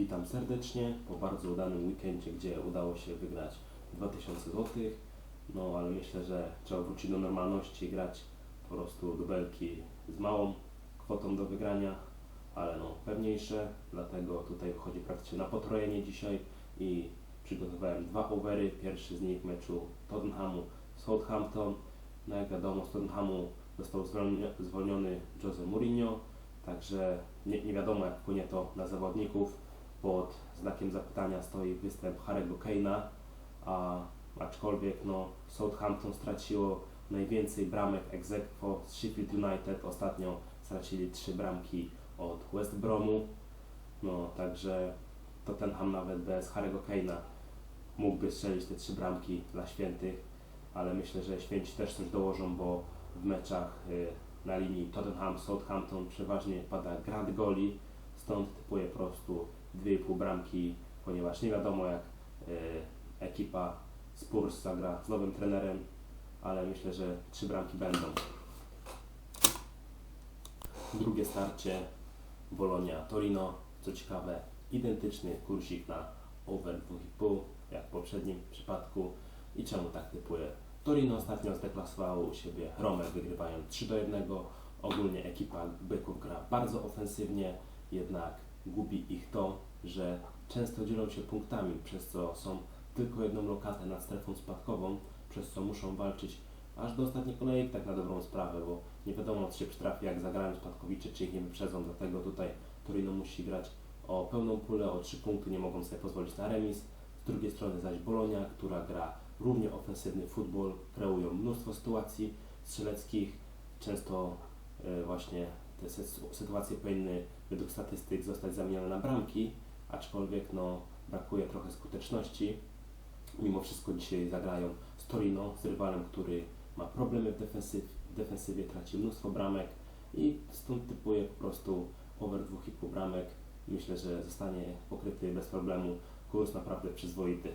Witam serdecznie po bardzo udanym weekendzie, gdzie udało się wygrać 2000 zł. No ale myślę, że trzeba wrócić do normalności, grać po prostu dubelki z małą kwotą do wygrania, ale no pewniejsze. Dlatego tutaj wychodzi praktycznie na potrojenie dzisiaj i przygotowałem dwa overy. Pierwszy z nich meczu Tottenhamu z Southampton. No jak wiadomo z Tottenhamu został zwolniony, zwolniony Jose Mourinho, także nie, nie wiadomo jak wpłynie to na zawodników. Pod znakiem zapytania stoi występ Harry'ego Kane'a, a aczkolwiek no, Southampton straciło najwięcej bramek ex aequo z Sheffield United. Ostatnio stracili trzy bramki od West Bromu. No, także Tottenham nawet bez Harry'ego Kane'a mógłby strzelić te trzy bramki dla świętych, ale myślę, że święci też coś dołożą, bo w meczach y, na linii Tottenham-Southampton przeważnie pada grad goli, stąd typuję po prostu 2,5 bramki, ponieważ nie wiadomo jak y, ekipa Spurs zagra z nowym trenerem, ale myślę, że trzy bramki będą. Drugie starcie Bolonia-Torino, co ciekawe identyczny kursik na over 2,5 jak w poprzednim przypadku. I czemu tak typuję? Torino ostatnio zdeklasowało u siebie Romę, wygrywając 3 do 1. Ogólnie ekipa Byków gra bardzo ofensywnie, jednak gubi ich to, że często dzielą się punktami, przez co są tylko jedną lokatę nad strefą spadkową, przez co muszą walczyć aż do ostatniej kolejki, tak na dobrą sprawę, bo nie wiadomo, co się przytrafi, jak zagrają spadkowicze, czy ich nie wyprzedzą, dlatego tutaj Torino musi grać o pełną pulę, o 3 punkty, nie mogą sobie pozwolić na remis. Z drugiej strony zaś Bolonia, która gra równie ofensywny futbol, kreują mnóstwo sytuacji strzeleckich, często e, właśnie te sy- sytuacje powinny według statystyk zostać zamienione na bramki, aczkolwiek no, brakuje trochę skuteczności. Mimo wszystko dzisiaj zagrają z Torino, z rywalem, który ma problemy w, defensyw, w defensywie, traci mnóstwo bramek i stąd typuję po prostu over 2,5 bramek. Myślę, że zostanie pokryty bez problemu. Kurs naprawdę przyzwoity.